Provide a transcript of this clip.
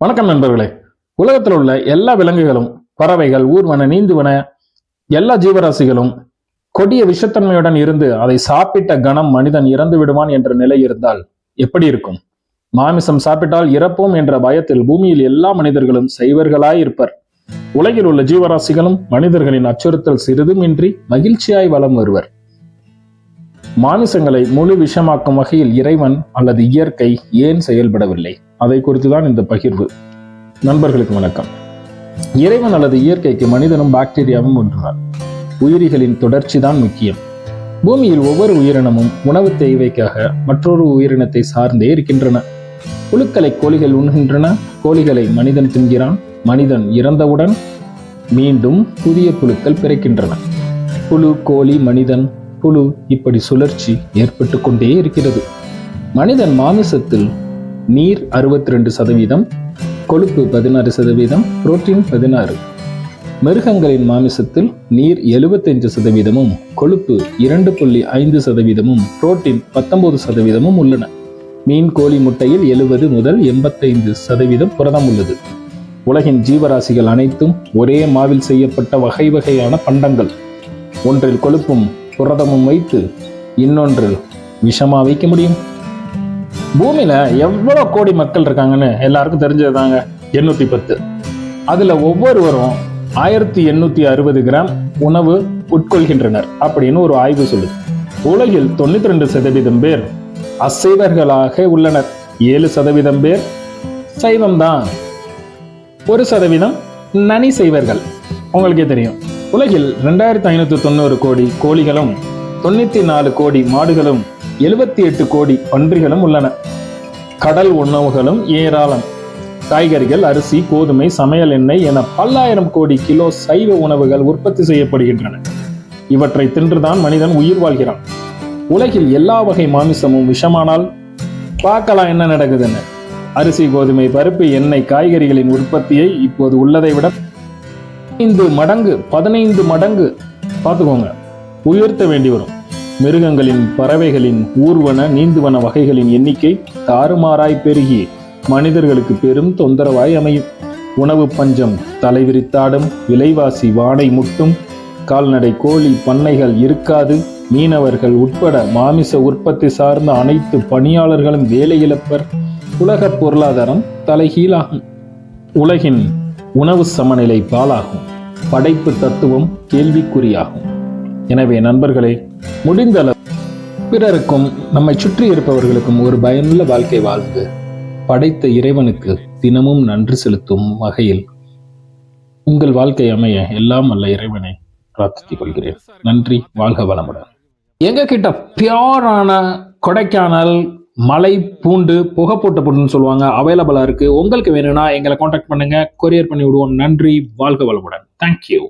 வணக்கம் நண்பர்களே. உலகத்தில் உள்ள எல்லா விலங்குகளும் பறவைகள் ஊர்வன நீந்துவன எல்லா ஜீவராசிகளும் கொடிய விஷத்தன்மையுடன் இருந்து அதை சாப்பிட்ட கணம் மனிதன் இறந்து விடுவான் என்ற நிலை இருந்தால் எப்படி இருக்கும்? மாமிசம் சாப்பிட்டால் இறப்போம் என்ற பயத்தில் பூமியில் எல்லா மனிதர்களும் செய்வர்களாய் இருப்பர். உலகில் உள்ள ஜீவராசிகளும் மனிதர்களின் அச்சுறுத்தல் சிறிதுமின்றி மகிழ்ச்சியாய் வலம் வருவர். மாமிசங்களை முழு விஷமாக்கும் வகையில் இறைவன் அல்லது இயற்கை ஏன் செயல்படவில்லை? அதை குறித்து தான் இந்த பகிர்வு. நண்பர்களுக்கு வணக்கம். இறைவன் அல்லது இயற்கைக்கு மனிதனும் பாக்டீரியாவும் ஒன்றுதான். உயிரிகளின் தொடர்ச்சி தான் முக்கியம். பூமியில் ஒவ்வொரு உயிரினமும் உணவு தேவைக்காக மற்றொரு உயிரினத்தை சார்ந்தே இருக்கின்றன. புழுக்களை கோழிகள் உண்கின்றன கோழிகளை மனிதன் தின்கிறான் மனிதன் இறந்தவுடன் மீண்டும் புதிய புழுக்கள் பிறக்கின்றன. புழு கோழி மனிதன் புழு இப்படி சுழற்சி ஏற்பட்டு கொண்டே இருக்கிறது. மனிதன் மாமிசத்தில் நீர் அறுபத்தி ரெண்டு சதவீதம் கொழுப்பு பதினாறு சதவீதம் புரோட்டீன் பதினாறு. மிருகங்களின் மாமிசத்தில் நீர் எழுபத்தஞ்சு சதவீதமும் கொழுப்பு இரண்டு புள்ளி ஐந்து சதவீதமும் புரோட்டீன் பத்தொன்பது சதவீதமும் உள்ளன. மீன் கோழி முட்டையில் எழுபது முதல் எண்பத்தைந்து சதவீதம் புரதம் உள்ளது. உலகின் ஜீவராசிகள் அனைத்தும் ஒரே மாவில் செய்யப்பட்ட வகை வகையான பண்டங்கள். ஒன்றில் கொழுப்பும் புரதமும் வைத்து இன்னொன்றில் விஷமா வைக்க முடியும். பூமியில எவ்வளவு கோடி மக்கள் இருக்காங்கன்னு எல்லாருக்கும் தெரிஞ்சது தாங்க எண்ணூத்தி பத்து. அதுல ஒவ்வொருவரும் ஆயிரத்தி எண்ணூத்தி அறுபது கிராம் உணவு உட்கொள்கின்றனர் அப்படின்னு ஒரு ஆய்வு சொல்லுது உலகில் தொண்ணூத்தி ரெண்டு சதவீதம் பேர் அசைவர்களாக உள்ளனர். ஏழு சதவீதம் பேர் சைவம்தான். ஒரு சதவீதம் நனி செய்வர்கள் உங்களுக்கே தெரியும். உலகில் ரெண்டாயிரத்தி ஐநூத்தி தொண்ணூறு கோடி கோழிகளும் தொண்ணூத்தி நாலு கோடி மாடுகளும் எழுபத்தி எட்டு கோடி பன்றிகளும் உள்ளன. கடல் உணவுகளும் ஏராளம். காய்கறிகள் அரிசி கோதுமை சமையல் எண்ணெய் என பல்லாயிரம் கோடி கிலோ சைவ உணவுகள் உற்பத்தி செய்யப்படுகின்றன. இவற்றை தின்றுதான் மனிதன் உயிர் வாழ்கிறான். உலகில் எல்லா வகை மாமிசமும் விஷமானால் பார்க்கலாம் என்ன நடக்குதுன்னு. அரிசி கோதுமை பருப்பு எண்ணெய் காய்கறிகளின் உற்பத்தியை இப்போது உள்ளதை விட ஐந்து மடங்கு பதினைந்து மடங்கு பார்த்துக்கோங்க. உயர்த்த வேண்டி வரும். மிருகங்களின் பறவைகளின் ஊர்வன நீந்துவன வகைகளின் எண்ணிக்கை தாறுமாறாய் பெருகி மனிதர்களுக்கு பெரும் தொந்தரவாய் அமையும். உணவு பஞ்சம் தலைவிரித்தாடும் விலைவாசி வானை முட்டும் கால்நடை கோழி பண்ணைகள் இருக்காது. மீனவர்கள் உட்பட மாமிச உற்பத்தி சார்ந்த அனைத்து பணியாளர்களும் வேலை இழப்பர். உலக பொருளாதாரம் தலைகீழாகும். உலகின் உணவு சமநிலை பாலாகும் படைப்பு தத்துவம் கேள்விக்குறியாகும். எனவே நண்பர்களே முடிந்த அளவு பிறருக்கும் நம்மை சுற்றி இருப்பவர்களுக்கும் ஒரு பயனுள்ள வாழ்க்கை வாழ்ந்து படைத்த இறைவனுக்கு தினமும் நன்றி செலுத்தும் வகையில் உங்கள் வாழ்க்கை அமைய எல்லாம் அல்ல இறைவனை பிரார்த்தித்துக் கொள்கிறேன். நன்றி வாழ்க வளமுடன். எங்க கிட்ட பியோரான கொடைக்கானல் மலை பூண்டு புகை போட்ட பூண்டுன்னு சொல்லுவாங்க அவைலபிளா இருக்கு. உங்களுக்கு வேணும்னா எங்களை காண்டாக்ட் பண்ணுங்க. கொரியர் பண்ணி விடுவோம் நன்றி வாழ்க வளமுடன். தேங்க்யூ